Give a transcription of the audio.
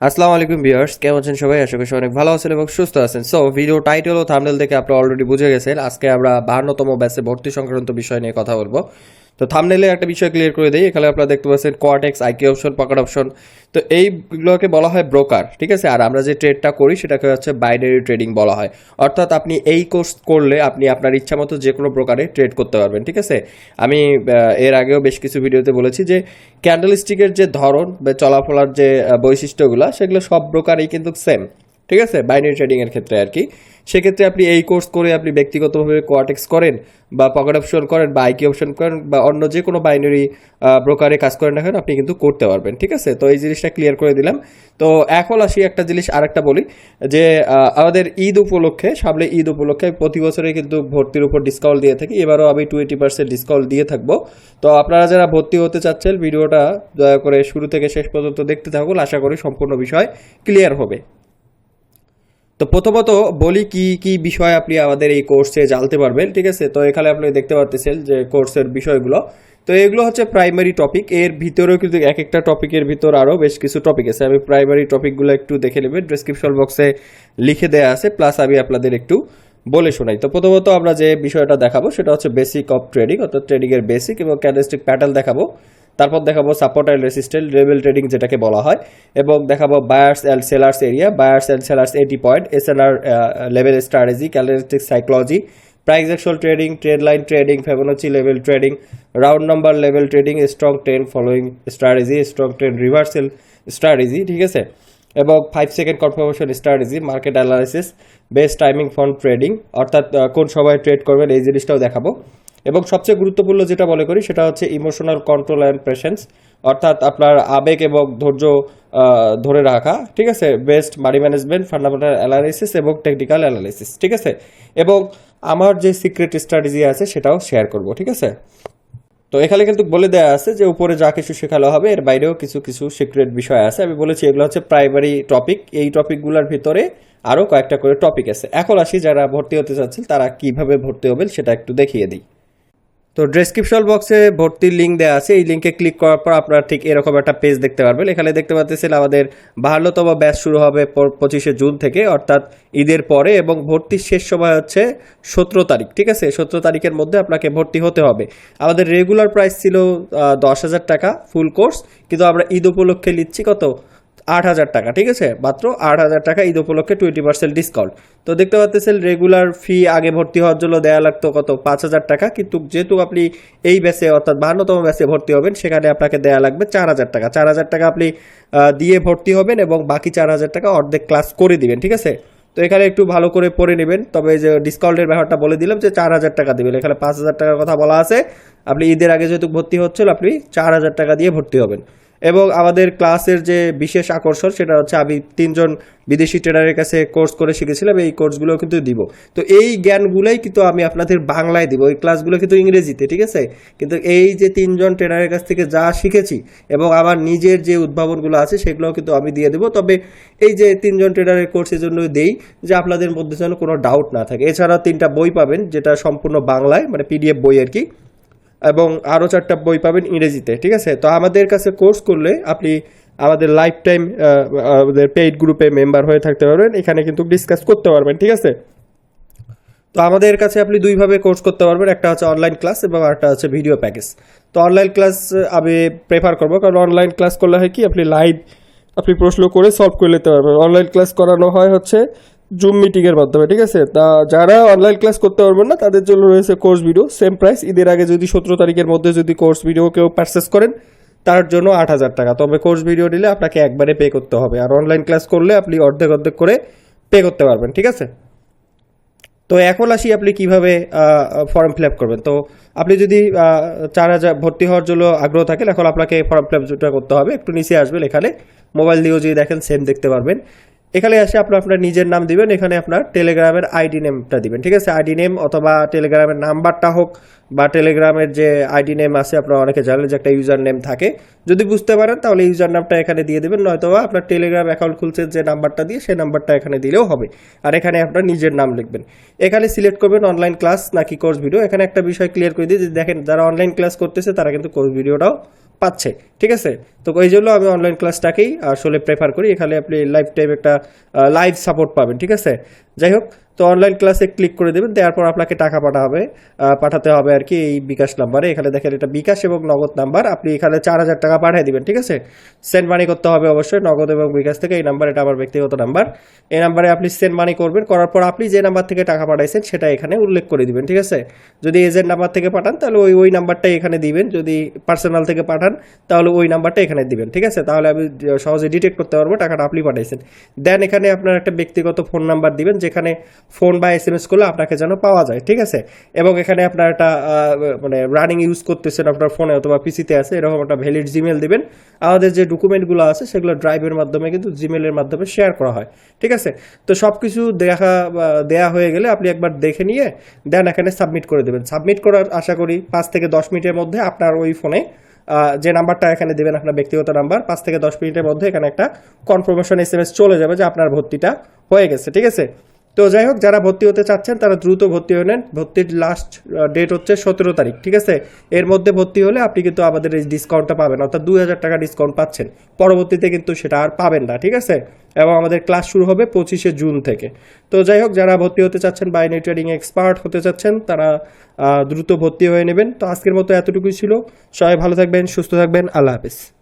আসসালামু আলাইকুম ভিউয়ার্স, কেমন আছেন সবাই? আশা করি অনেক ভালো আছেন এবং সুস্থ আছেন। সো ভিডিও টাইটেল ও থাম্বনেল দেখে আপনারা অলরেডি বুঝে গেছেন। আজকে আমরা বাহান্নতম ব্যাচে ভর্তি সংক্রান্ত বিষয় নিয়ে কথা বলব। তো থামনেলে একটা বিষয় ক্লিয়ার করে দিই, এখানে আপনারা দেখতে পাচ্ছেন কোয়াটেক্স আইকি অপশন পকেট অপশন তো এইগুলোকে বলা হয় ব্রোকার ঠিক আছে? আর আমরা যে ট্রেডটা করি, সেটাকে হচ্ছে বাইনারি ট্রেডিং বলা হয়। অর্থাৎ আপনি এই কোর্স করলে আপনি আপনার ইচ্ছা মতো যে কোনো প্রকারে ট্রেড করতে পারবেন, ঠিক আছে? আমি এর আগেও বেশ কিছু ভিডিওতে বলেছি যে ক্যান্ডেলস্টিকের যে ধরন বা চলাফলার যে বৈশিষ্ট্যগুলো, সেগুলো সব ব্রোকারই কিন্তু সেম ঠিক আছে? বাইনারি ট্রেডিং এর ক্ষেত্রে আর কি সেক্ষেত্রে আপনি এই কোর্স করে আপনি ব্যক্তিগতভাবে কোয়াটেক্স করেন বা পকেট অপশন করেন বা আইকি অপশন করেন বা অন্য যে কোনো বাইনারি ব্রোকারে কাজ করেন না কেন আপনি কিন্তু করতে পারবেন, ঠিক আছে? তো এই জিনিসটা ক্লিয়ার করে দিলাম। তো এখন আসি একটা জিনিস আরেকটা বলি, যে আমাদের ঈদ উপলক্ষে, সামনে ঈদ উপলক্ষে প্রতি বছরে কিন্তু ভর্তির উপর ডিসকাউন্ট দিয়ে থাকি। এবারও আমি টোয়েন্টি পার্সেন্ট ডিসকাউন্ট দিয়ে থাকব। তো আপনারা যারা ভর্তি হতে চাচ্ছেন, ভিডিওটা দয়া করে শুরু থেকে শেষ পর্যন্ত দেখতে থাকুন। আশা করি সম্পূর্ণ বিষয় ক্লিয়ার হবে। তো প্রথমত বলি কি কি বিষয় আপনি আমাদের এই কোর্সে জানতে পারবেন, ঠিক আছে? তো এখানে আপনি দেখতে পাচ্ছেন যে কোর্সের বিষয়গুলো। তো এগুলো হচ্ছে প্রাইমারি টপিক এর ভিতরেও কিন্তু এক একটা টপিকের ভিতর আরও বেশ কিছু টপিক আছে। আমি প্রাইমারি টপিকগুলো একটু দেখে নেবেন। ডিসক্রিপশন বক্সে লিখে দেওয়া আছে। প্লাস আমি আপনাদের একটু বলে শোনাই। তো প্রথমত আমরা যে বিষয়টা দেখাবো, সেটা হচ্ছে বেসিক অফ ট্রেডিং অর্থাৎ ট্রেডিংয়ের বেসিক এবং ক্যান্ডেলস্টিক প্যাটার্ন দেখাবো। তারপর দেখাবো support and resistant level trading যেটাকে বলা হয়। এবং দেখাবো buyers and sellers area buyers and sellers এটি point SNR level strategy candlestick psychology price action trading trade line trading Fibonacci level trading round number level trading strong trend following strategy strong trend reversal strategy ঠিক আছে? এবং five second confirmation strategy market analysis best timing for trading অর্থাৎ কোন সময় trade করবেন, এই জিনিসটাও দেখাবো। এবং সবচেয়ে গুরুত্বপূর্ণ যেটা মনে করি সেটা হচ্ছে ইমোশনাল কন্ট্রোল অ্যান্ড পেশেন্স অর্থাৎ আপনার আবেগ এবং ধৈর্য ধরে রাখা, ঠিক আছে? Best money management fundamental analysis এবং টেকনিক্যাল অ্যানালাইসিস ঠিক আছে? এবং আমার যে সিক্রেট স্ট্র্যাটেজি আছে সেটাও শেয়ার করব, ঠিক আছে? তো এখানে কিন্তু বলে দেওয়া আছে যে উপরে যা কিছু শেখানো হবে, এর বাইরেও কিছু কিছু সিক্রেট বিষয় আছে। আমি বলেছি এগুলো হচ্ছে প্রাইমারি টপিক এই টপিকগুলোর ভিতরে আরও কয়েকটা করে টপিক আছে। এখন আসি যারা ভর্তি হতে চাচ্ছেন, তারা কীভাবে ভর্তি হবেন সেটা একটু দেখিয়ে দিই। তো ডেসক্রিপশন বক্সে ভর্তির লিঙ্ক দেওয়া আছে। এই লিঙ্কে ক্লিক করার পর আপনারা ঠিক এরকম একটা পেজ দেখতে পারবেন। এখানে দেখতে পাচ্ছেন আমাদের বাহান্নতম ব্যাচ শুরু হবে পঁচিশে জুন থেকে, অর্থাৎ ঈদের পরে এবং ভর্তির শেষ সময় হচ্ছে সতেরো তারিখ, ঠিক আছে? সতেরো তারিখের মধ্যে আপনাকে ভর্তি হতে হবে। আমাদের রেগুলার প্রাইস ছিল দশ হাজার টাকা ফুল কোর্স কিন্তু আমরা ঈদ উপলক্ষে নিচ্ছি কত? আট হাজার টাকা, ঠিক আছে? মাত্র আট হাজার টাকা ঈদ উপলক্ষে টোয়েন্টি পার্সেন্ট ডিসকাউন্ট তো দেখতে পাচ্ছেন রেগুলার ফি আগে ভর্তি হওয়ার জন্য দেওয়া লাগতো কত? পাঁচ হাজার টাকা, কিন্তু যেহেতু আপনি এই ব্যাচে অর্থাৎ বাহান্নতম ব্যাচে ভর্তি হবেন, সেখানে আপনাকে দেওয়া লাগবে চার হাজার টাকা। চার হাজার টাকা আপনি দিয়ে ভর্তি হবেন এবং বাকি চার হাজার টাকা অর্ধেক ক্লাস করে দিবেন, ঠিক আছে? তো এখানে একটু ভালো করে পড়ে নেবেন। তবে যে ডিসকাউন্টের ব্যাপারটা বলে দিলাম যে চার হাজার টাকা দেবেন। এখানে পাঁচ হাজার টাকার কথা বলা আছে। আপনি ঈদের আগে যেহেতু ভর্তি হচ্ছিল আপনি চার হাজার টাকা দিয়ে ভর্তি হবেন। এবং আমাদের ক্লাসের যে বিশেষ আকর্ষণ সেটা হচ্ছে আমি তিনজন বিদেশি ট্রেনারের কাছে কোর্স করে শিখেছিলাম, এই কোর্সগুলো কিন্তু দিব। তো এই জ্ঞানগুলোই কিন্তু আমি আপনাদের বাংলায় দিব, এই ক্লাসগুলো কিন্তু ইংরেজিতে, ঠিক আছে? কিন্তু এই যে তিনজন ট্রেনারের কাছ থেকে যা শিখেছি এবং আমার নিজের যে উদ্ভাবনগুলো আছে সেগুলোও কিন্তু আমি দিয়ে দেবো। তবে এই যে তিনজন ট্রেনারের কোর্সের জন্য দেই যে আপনাদের মধ্যে যেন কোনো ডাউট না থাকে। এছাড়াও তিনটা বই পাবেন যেটা সম্পূর্ণ বাংলায় মানে পিডিএফ বই আর কি। এবং আরও চারটা বই পাবেন ইংরেজিতে, ঠিক আছে? তো আমাদের কাছে কোর্স করলে আপনি আমাদের লাইফ টাইম আমাদের পেইড গ্রুপে মেম্বার হয়ে থাকতে পারবেন, এখানে কিন্তু ডিসকাস করতে পারবেন, ঠিক আছে? তো আমাদের কাছে আপনি দুইভাবে কোর্স করতে পারবেন, একটা হচ্ছে অনলাইন ক্লাস এবং একটা হচ্ছে ভিডিও প্যাকেজ তো অনলাইন ক্লাস আমি প্রেফার করব, কারণ অনলাইন ক্লাস করলে হয় কি, আপনি লাইভ আপনি প্রশ্ন করে সলভ করে নিতে পারবেন। অনলাইন ক্লাস করানো হয় হচ্ছে জুম মিটিংয়ের মাধ্যমে, ঠিক আছে? তা যারা অনলাইন ক্লাস করতে পারবেন না, তাদের জন্য রয়েছে কোর্স ভিডিও সেম প্রাইস ঈদের আগে যদি সতেরো তারিখের মধ্যে যদি কোর্স ভিডিও কেউ পারচেস করেন, তার জন্য আট হাজার টাকা। তবে কোর্স ভিডিও নিলে আপনাকে একবারে পে করতে হবে। আর অনলাইন ক্লাস করলে আপনি অর্ধেক অর্ধেক করে পে করতে পারবেন, ঠিক আছে? তো এখন আসি আপনি কীভাবে ফর্ম ফিল আপ করবেন। তো আপনি যদি চার হাজার ভর্তি হওয়ার জন্য আগ্রহ থাকেন, এখন আপনাকে ফর্ম ফিল আপটা করতে হবে। একটু নিচে আসবেন এখানে। মোবাইল দিয়েও যদি দেখেন সেম দেখতে পারবেন। এখানে এসে আপনার আপনার নিজের নাম দিবেন, এখানে আপনার টেলিগ্রামের আইডি নেমটা দিবেন, ঠিক আছে? আইডি নেম অথবা টেলিগ্রামের নাম্বারটা হোক বা টেলিগ্রামের যে আইডি নেম আছে, আপনারা অনেকে জানেন যে একটা ইউজার নেম থাকে। যদি বুঝতে পারেন, তাহলে ইউজার নামটা এখানে দিয়ে দেবেন নয়তো আপনার টেলিগ্রাম অ্যাকাউন্ট খুলছেন যে নাম্বারটা দিয়ে, সেই নাম্বারটা এখানে দিলেও হবে। আর এখানে আপনার নিজের নাম লিখবেন। এখানে সিলেক্ট করবেন অনলাইন ক্লাস নাকি কোর্স ভিডিও এখানে একটা বিষয় ক্লিয়ার করে দিই যে দেখেন, যারা অনলাইন ক্লাস করতেছে, তারা কিন্তু কোর্স ভিডিওটাও পাচ্ছে, ঠিক আছে? তো এই জন্য আমি অনলাইন ক্লাসটাকেই আসলে প্রেফার করি। এখানে আপনি লাইফ টাইম একটা লাইভ সাপোর্ট পাবেন, ঠিক আছে? যাই হোক তো অনলাইন ক্লাসে ক্লিক করে দেবেন, দেওয়ার পর আপনাকে টাকা পাঠা হবে পাঠাতে হবে আর কি এই বিকাশ নাম্বারে এখানে দেখেন এটা বিকাশ এবং নগদ নাম্বার আপনি এখানে চার হাজার টাকা পাঠিয়ে দেবেন, ঠিক আছে? সেন্ড মানি করতে হবে অবশ্যই, নগদ এবং বিকাশ থেকে, এই নাম্বার এটা আমার ব্যক্তিগত নাম্বার এই নাম্বারে আপনি সেন্ড মানি করবেন, করার পর আপনি যে নাম্বার থেকে টাকা পাঠাইছেন, সেটা এখানে উল্লেখ করে দিবেন, ঠিক আছে? যদি এজেন্ট নাম্বার থেকে পাঠান, তাহলে ওই ওই নাম্বারটাই এখানে দিবেন। যদি পার্সোনাল থেকে পাঠান, তাহলে ওই নাম্বারটা এখানে দিবেন, ঠিক আছে? তাহলে আমি সহজে ডিটেক্ট করতে পারব টাকাটা আপনি পাঠাইছেন। দেন এখানে আপনার একটা ব্যক্তিগত ফোন নাম্বার দিবেন, যেখানে ফোন বা এস এম এস করলে আপনাকে যেন পাওয়া যায়, ঠিক আছে? এবং এখানে আপনার একটা মানে রানিং ইউজ করতেছেন আপনার ফোনে অথবা পিসিতে আছে, এরকম একটা ভ্যালিড জিমেল দিবেন। আমাদের যে ডকুমেন্টগুলো আছে, সেগুলো ড্রাইভের মাধ্যমে কিন্তু জিমেলের মাধ্যমে শেয়ার করা হয়, ঠিক আছে? তো সব কিছু দেখা দেয়া হয়ে গেলে আপনি একবার দেখে নিয়ে দেন এখানে সাবমিট করে দেবেন। সাবমিট করার আশা করি পাঁচ থেকে দশ মিনিটের মধ্যে আপনার ওই ফোনে যে নাম্বারটা এখানে দেবেন, আপনার ব্যক্তিগত নাম্বার পাঁচ থেকে দশ মিনিটের মধ্যে এখানে একটা কনফার্মেশন এস চলে যাবে যে আপনার ভর্তিটা হয়ে গেছে, ঠিক আছে? তো যাই হোক, যারা ভর্তি হতে চাচ্ছেন, তারা দ্রুত ভর্তি হয়ে নেন। ভর্তির লাস্ট ডেট হচ্ছে সতেরো তারিখ, ঠিক আছে? এর মধ্যে ভর্তি হলে আপনি কিন্তু আমাদের এই ডিসকাউন্টটা পাবেন, অর্থাৎ দুই হাজার টাকা ডিসকাউন্ট পাচ্ছেন। পরবর্তীতে কিন্তু সেটা আর পাবেন না, ঠিক আছে? এবং আমাদের ক্লাস শুরু হবে পঁচিশে জুন থেকে। তো যাই হোক, যারা ভর্তি হতে চাচ্ছেন বাইনারি ট্রেডিং এক্সপার্ট হতে চাচ্ছেন, তারা দ্রুত ভর্তি হয়ে নেবেন। তো আজকের মতো এতটুকুই ছিল। সবাই ভালো থাকবেন, সুস্থ থাকবেন। আল্লাহ হাফিজ।